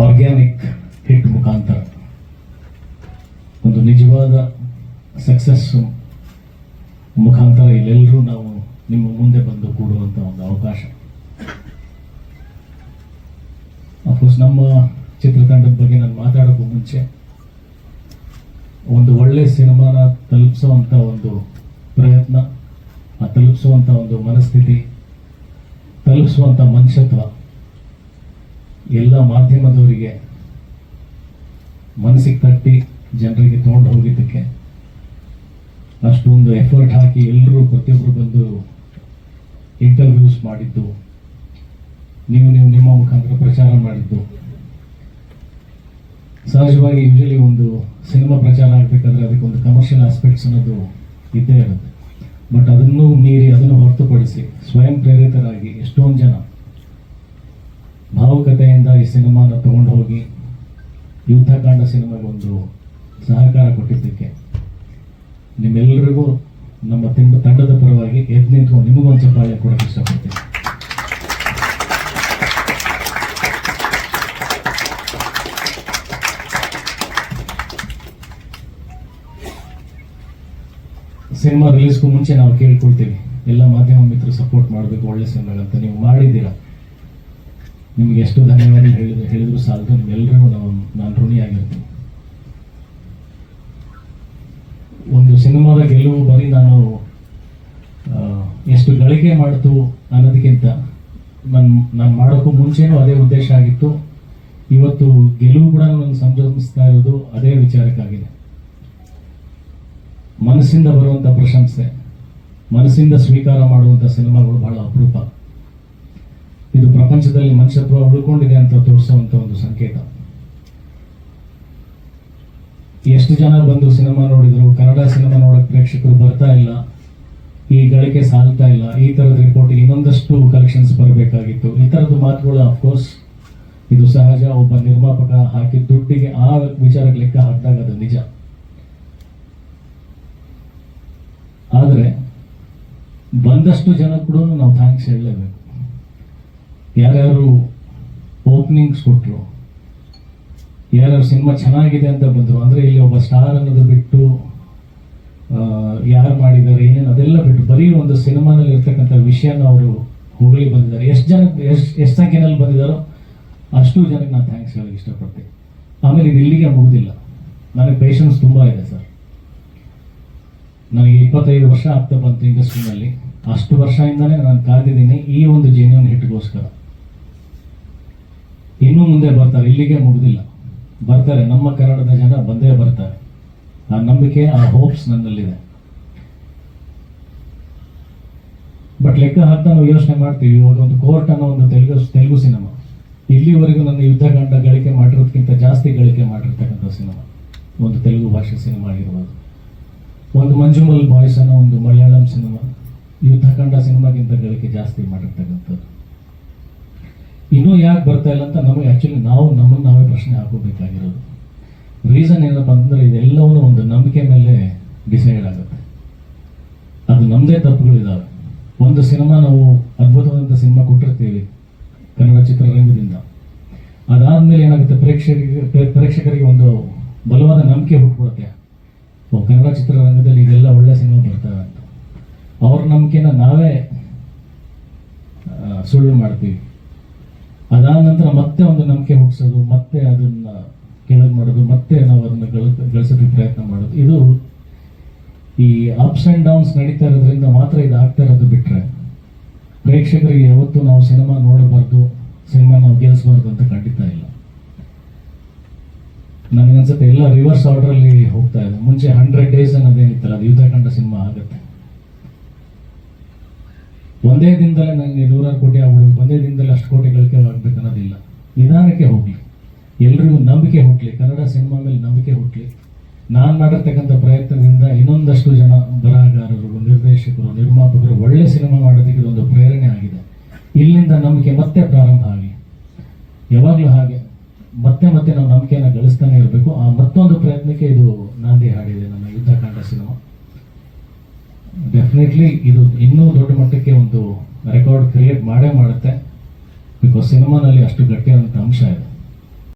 Organic hit ಮುಖಾಂತರ. ಒಂದು ನಿಜವಾದ ಸಕ್ಸಸ್ಸು ಮುಖಾಂತರ ಇಲ್ಲೆಲ್ಲರೂ ನಾವು ನಿಮ್ಮ ಮುಂದೆ ಬಂದು ಕೂಡುವಂಥ ಒಂದು ಅವಕಾಶ. ಅಫ್ಕೋರ್ಸ್ ನಮ್ಮ ಚಿತ್ರತಂಡದ ಬಗ್ಗೆ ನಾನು ಮಾತಾಡೋಕ್ಕೂ ಮುಂಚೆ ಒಂದು ಒಳ್ಳೆ ಸಿನಿಮಾನ ತಲುಪಿಸುವಂಥ ಒಂದು ಪ್ರಯತ್ನ, ಆ ತಲುಪಿಸುವಂಥ ಒಂದು ಮನಸ್ಥಿತಿ ತಲುಪಿಸುವಂಥ ಮನುಷ್ಯತ್ವ ಎಲ್ಲ ಮಾಧ್ಯಮದವರಿಗೆ ಮನಸ್ಸಿಗೆ ತಟ್ಟಿ ಜನರಿಗೆ ತಗೊಂಡು ಹೋಗಿದ್ದಕ್ಕೆ ಅಷ್ಟೊಂದು ಎಫರ್ಟ್ ಹಾಕಿ ಎಲ್ಲರೂ ಪ್ರತಿಯೊಬ್ಬರು ಬಂದು ಇಂಟರ್ವ್ಯೂಸ್ ಮಾಡಿದ್ದು, ನೀವು ನೀವು ನಿಮ್ಮ ಮುಖಾಂತರ ಪ್ರಚಾರ ಮಾಡಿದ್ದು. ಸಹಜವಾಗಿ ಯೂಶಲಿ ಒಂದು ಸಿನಿಮಾ ಪ್ರಚಾರ ಆಗಬೇಕಾದ್ರೆ ಅದಕ್ಕೆ ಒಂದು ಕಮರ್ಷಿಯಲ್ ಆಸ್ಪೆಕ್ಟ್ಸ್ ಅನ್ನೋದು ಇದ್ದೇ ಇರುತ್ತೆ. ಬಟ್ ಅದನ್ನು ಮೀರಿ ಅದನ್ನು ಹೊರತುಪಡಿಸಿ ಸ್ವಯಂ ಪ್ರೇರಿತರಾಗಿ ಎಷ್ಟೊಂದು ಜನ ಭಾವುಕತೆಯಿಂದ ಈ ಸಿನಿಮಾನ ತಗೊಂಡು ಹೋಗಿ ಯುದ್ಧಕಾಂಡ ಸಿನಿಮಾಗೊಂದು ಸಹಕಾರ ಕೊಟ್ಟಿದ್ದಕ್ಕೆ ನಿಮ್ಮೆಲ್ಲರಿಗೂ ನಮ್ಮ ತಿಂಡ ತಂಡದ ಪರವಾಗಿ ಎದ್ದು ನಿಂತು ನಿಮಗೊಂದು ಚಪ್ಪಾಳೆ ಕೊಡೋಕೆ ಇಷ್ಟಪಡ್ತೀನಿ. ಸಿನಿಮಾ ರಿಲೀಸ್ಗೂ ಮುಂಚೆ ನಾವು ಕೇಳ್ಕೊಳ್ತೀವಿ. ಎಲ್ಲ ಮಾಧ್ಯಮ ಮಿತ್ರರು ಸಪೋರ್ಟ್ ಮಾಡಬೇಕು, ಒಳ್ಳೆ ಸಿನಿಮಾಗಳಂತ ನೀವು ಮಾಡಿದ್ದೀರಾ? ನಿಮ್ಗೆ ಎಷ್ಟು ಧನ್ಯವಾದ ಹೇಳಿದ್ರು. ಹೇಳಿದ್ರು ಸಾಲದು ಎಲ್ರಿಗೂ ನಾವು, ನಾನು ಋಣಿಯಾಗಿರ್ತೀನಿ. ಒಂದು ಸಿನಿಮಾದ ಗೆಲುವು ಬರೀ ನಾನು ಎಷ್ಟು ಗಳಿಕೆ ಮಾಡ್ತು ಅನ್ನೋದಕ್ಕಿಂತ ನಾನು ನಾನು ಮಾಡೋಕ್ಕೂ ಮುಂಚೆನೂ ಅದೇ ಉದ್ದೇಶ ಆಗಿತ್ತು. ಇವತ್ತು ಗೆಲುವು ಕೂಡ ನಾನು ಸಂಭ್ರಮಿಸ್ತಾ ಇರೋದು ಅದೇ ವಿಚಾರಕ್ಕಾಗಿದೆ. ಮನಸ್ಸಿಂದ ಬರುವಂಥ ಪ್ರಶಂಸೆ, ಮನಸ್ಸಿಂದ ಸ್ವೀಕಾರ ಮಾಡುವಂಥ ಸಿನಿಮಾಗಳು ಬಹಳ ಅಪರೂಪ. ಇದು ಪ್ರಪಂಚದಲ್ಲಿ ಮನುಷ್ಯತ್ವ ಉಳ್ಕೊಂಡಿದೆ ಅಂತ ತೋರಿಸುವಂತ ಒಂದು ಸಂಕೇತ. ಎಷ್ಟು ಜನ ಬಂದು ಸಿನಿಮಾ ನೋಡಿದ್ರು, ಕನ್ನಡ ಸಿನಿಮಾ ನೋಡಕ್ ಪ್ರೇಕ್ಷಕರು ಬರ್ತಾ ಇಲ್ಲ, ಈ ಗಳಿಕೆ ಸಾಲ್ತಾ ಇಲ್ಲ, ಈ ತರದ ರಿಪೋರ್ಟ್ ಇನ್ನೊಂದಷ್ಟು ಕಲೆಕ್ಷನ್ಸ್ ಬರಬೇಕಾಗಿತ್ತು. ಈ ತರದ ಮಾತುಗಳು ಅಫ್ಕೋರ್ಸ್ ಇದು ಸಹಜ, ಒಬ್ಬ ನಿರ್ಮಾಪಕ ಹಾಕಿ ದುಡ್ಡಿಗೆ ಆ ವಿಚಾರಕ್ಕೆ ಲೆಕ್ಕ ಹಾಕಿದಾಗ ಅದು ನಿಜ. ಆದರೆ, ಬಂದಷ್ಟು ಜನ ಕೂಡ ನಾವು ಥ್ಯಾಂಕ್ಸ್ ಹೇಳಲೇಬೇಕು. ಯಾರ್ಯಾರು ಓಪನಿಂಗ್ಸ್ ಕೊಟ್ಟರು ಯಾರ್ಯಾರು ಸಿನಿಮಾ ಚೆನ್ನಾಗಿದೆ ಅಂತ ಬಂದರು, ಅಂದರೆ ಇಲ್ಲಿ ಒಬ್ಬ ಸ್ಟಾರ್ ಅನ್ನೋದು ಬಿಟ್ಟು ಯಾರು ಮಾಡಿದ್ದಾರೆ, ಏನೇನು, ಅದೆಲ್ಲ ಬಿಟ್ಟು ಬರೀ ಒಂದು ಸಿನಿಮಾನಲ್ಲಿ ಇರ್ತಕ್ಕಂಥ ವಿಷಯನ ಅವರು ಹೋಗಲಿ ಬಂದಿದ್ದಾರೆ. ಎಷ್ಟು ಜನ, ಎಷ್ಟು ಎಷ್ಟು ಸಂಖ್ಯೆನಲ್ಲಿ ಬಂದಿದ್ದಾರೋ ಅಷ್ಟು ಜನಕ್ಕೆ ನಾನು ಥ್ಯಾಂಕ್ಸ್ ಹೇಳಕ್ಕೆ ಇಷ್ಟಪಡ್ತೀನಿ. ಆಮೇಲೆ ಇದು ಇಲ್ಲಿಗೆ ಮುಗುದಿಲ್ಲ. ನನಗೆ ಪೇಷನ್ಸ್ ತುಂಬ ಇದೆ, ಸರ್. ನನಗೆ ಇಪ್ಪತ್ತೈದು ವರ್ಷ ಆಗ್ತಾ ಬಂತು ಇಂಡಸ್ಟ್ರಿನಲ್ಲಿ ಅಷ್ಟು ವರ್ಷದಿಂದನೇ ನಾನು ಕಾದಿದ್ದೀನಿ ಈ ಒಂದು ಜೆನ್ಯೂನ್ ಹಿಟ್ಗೋಸ್ಕರ ಮುಂದೆ ಬರ್ತಾರೆ. ಇಲ್ಲಿಗೆ ಮುಗುದಿಲ್ಲ. ಬರ್ತಾರೆ. ನಮ್ಮ ಕನ್ನಡದ ಜನ ಬಂದೇ ಬರ್ತಾರೆ. ಆ ನಂಬಿಕೆ, ಆ ಹೋಪ್ಸ್ ನನ್ನಲ್ಲಿದೆ. ಬಟ್ ಲೆಕ್ಕ ಹಾಕ್ತಾ ನಾವು ಯೋಚನೆ ಮಾಡ್ತೀವಿ. ಇವಾಗ ಒಂದು ಕೋರ್ಟ್ ಅನ್ನೋ ಒಂದು ತೆಲುಗು ತೆಲುಗು ಸಿನಿಮಾ. ಇಲ್ಲಿವರೆಗೂ ನನ್ನ ಯುದ್ಧಕಾಂಡ ಗಳಿಕೆ ಮಾಡಿರೋದಕ್ಕಿಂತ ಜಾಸ್ತಿ ಗಳಿಕೆ ಮಾಡಿರ್ತಕ್ಕಂಥ ಸಿನಿಮಾ. ಒಂದು ತೆಲುಗು ಭಾಷೆ ಸಿನಿಮಾ ಆಗಿರ್ಬೋದು. ಒಂದು ಮಂಜುಮಲ್ ಬಾಯ್ಸ್ ಅನ್ನೋ ಒಂದು ಮಲಯಾಳಂ ಸಿನಿಮಾ. ಯುದ್ಧಕಾಂಡ ಸಿನಿಮಾಗಿಂತ ಗಳಿಕೆ ಜಾಸ್ತಿ ಮಾಡಿರ್ತಕ್ಕಂಥದ್ದು. ಇನ್ನೂ ಯಾಕೆ ಬರ್ತಾ ಇಲ್ಲ ಅಂತ ನಮಗೆ ಆ್ಯಕ್ಚುಲಿ ನಾವು ನಮ್ಮನ್ನು ನಾವೇ ಪ್ರಶ್ನೆ ಹಾಕೋಬೇಕಾಗಿರೋದು ರೀಸನ್ ಏನಪ್ಪ ಅಂದರೆ ಇದೆಲ್ಲವೂ ಒಂದು ನಂಬಿಕೆ ಮೇಲೆ ಡಿಸೈಡ್ ಆಗುತ್ತೆ. ಅದು ನಮ್ಮದೇ ತಪ್ಪುಗಳಿದ್ದಾವೆ ಒಂದು ಸಿನಿಮಾ ನಾವು ಅದ್ಭುತವಾದಂಥ ಸಿನಿಮಾ ಕೊಟ್ಟಿರ್ತೀವಿ ಕನ್ನಡ ಚಿತ್ರರಂಗದಿಂದ. ಅದಾದಮೇಲೆ ಏನಾಗುತ್ತೆ? ಪ್ರೇಕ್ಷಕರಿಗೆ ಪ್ರೇಕ್ಷಕರಿಗೆ ಒಂದು ಬಲವಾದ ನಂಬಿಕೆ ಹುಟ್ಬಿಡುತ್ತೆ. ಓ, ಕನ್ನಡ ಚಿತ್ರರಂಗದಲ್ಲಿ ಇದೆಲ್ಲ ಒಳ್ಳೆ ಸಿನಿಮಾ ಬರ್ತವೆ ಅಂತ ಅವ್ರ ನಂಬಿಕೆನ ನಾವೇ ಸುಳ್ಳು ಮಾಡ್ತೀವಿ. ಅದಾದ ನಂತರ ಮತ್ತೆ ಒಂದು ನಂಬಿಕೆ ಹುಟ್ಟಿಸೋದು ಮತ್ತೆ ಅದನ್ನ ಕೆಳಗೆ ಮಾಡೋದು, ಮತ್ತೆ ನಾವು ಅದನ್ನ ಗಳ, ಗಳಿಸೋದಕ್ಕೆ ಪ್ರಯತ್ನ ಮಾಡೋದು. ಇದು ಈ ಅಪ್ಸ್ ಆ್ಯಂಡ್ ಡೌನ್ಸ್ ನಡೀತಾ ಇರೋದ್ರಿಂದ ಮಾತ್ರ ಇದು ಆಗ್ತಾ ಇರೋದು ಬಿಟ್ರೆ ಪ್ರೇಕ್ಷಕರಿಗೆ ಯಾವತ್ತೂ ನಾವು ಸಿನಿಮಾ ನೋಡಬಾರ್ದು, ಸಿನಿಮಾ ನಾವು ಗೆಲ್ಲಿಸಬಾರ್ದು ಅಂತ ಖಂಡಿತ ಇಲ್ಲ. ನನಗನ್ಸುತ್ತೆ ಎಲ್ಲ ರಿವರ್ಸ್ ಆರ್ಡ್ರಲ್ಲಿ ಹೋಗ್ತಾ ಇದೆ. ಮುಂಚೆ ಹಂಡ್ರೆಡ್ ಡೇಸ್ ಅನ್ನೋದೇನಿತ್ತಲ್ಲ, ಅದು ಯುದ್ಧಕಾಂಡ ಸಿನಿಮಾ ಆಗುತ್ತೆ. ಒಂದೇ ದಿನದಲ್ಲೇ ನನಗೆ ನೂರಾರು ಕೋಟಿ ಆಗ್ಬಿಡ್ಬೇಕು ಒಂದೇ ದಿನದಲ್ಲಿ ಅಷ್ಟು ಕೋಟಿ ಗಳಿಕೆ ಅನ್ನೋದಿಲ್ಲ. ನಿಧಾನಕ್ಕೆ ಹೋಗಲಿ. ಎಲ್ರಿಗೂ ನಂಬಿಕೆ ಹುಟ್ಟಲಿ ಕನ್ನಡ ಸಿನಿಮಾ ಮೇಲೆ ನಂಬಿಕೆ ಹುಟ್ಟಲಿ ನಾನು ಮಾಡಿರ್ತಕ್ಕಂಥ ಪ್ರಯತ್ನದಿಂದ ಇನ್ನೊಂದಷ್ಟು ಜನ ಬರಹಗಾರರು, ನಿರ್ದೇಶಕರು, ನಿರ್ಮಾಪಕರು ಒಳ್ಳೆ ಸಿನಿಮಾ ಮಾಡೋದಕ್ಕೆ ಇದೊಂದು ಪ್ರೇರಣೆ ಆಗಿದೆ. ಇಲ್ಲಿಂದ ನಂಬಿಕೆ ಮತ್ತೆ ಪ್ರಾರಂಭ ಆಗಲಿ. ಯಾವಾಗಲೂ ಹಾಗೆ. ಮತ್ತೆ ಮತ್ತೆ ನಾವು ನಂಬಿಕೆಯನ್ನು ಗಳಿಸ್ತಾನೆ ಇರಬೇಕು. ಆ ಮತ್ತೊಂದು ಪ್ರಯತ್ನಕ್ಕೆ ಇದು ನಾಂದಿ ಹಾಡಿದೆ, ನನ್ನ ಯುದ್ಧಕಾಂಡ ಸಿನಿಮಾ. ಡೆಫಿನೆಟ್ಲಿ ಇದು ಇನ್ನೂ ದೊಡ್ಡ ಮಟ್ಟಕ್ಕೆ ಒಂದು ರೆಕಾರ್ಡ್ ಕ್ರಿಯೇಟ್ ಮಾಡೇ ಮಾಡುತ್ತೆ. ಬಿಕಾಸ್ ಸಿನಿಮಾನಲ್ಲಿ ಅಷ್ಟು ಗಟ್ಟಿಯಾದಂಥ ಅಂಶ ಇದೆ.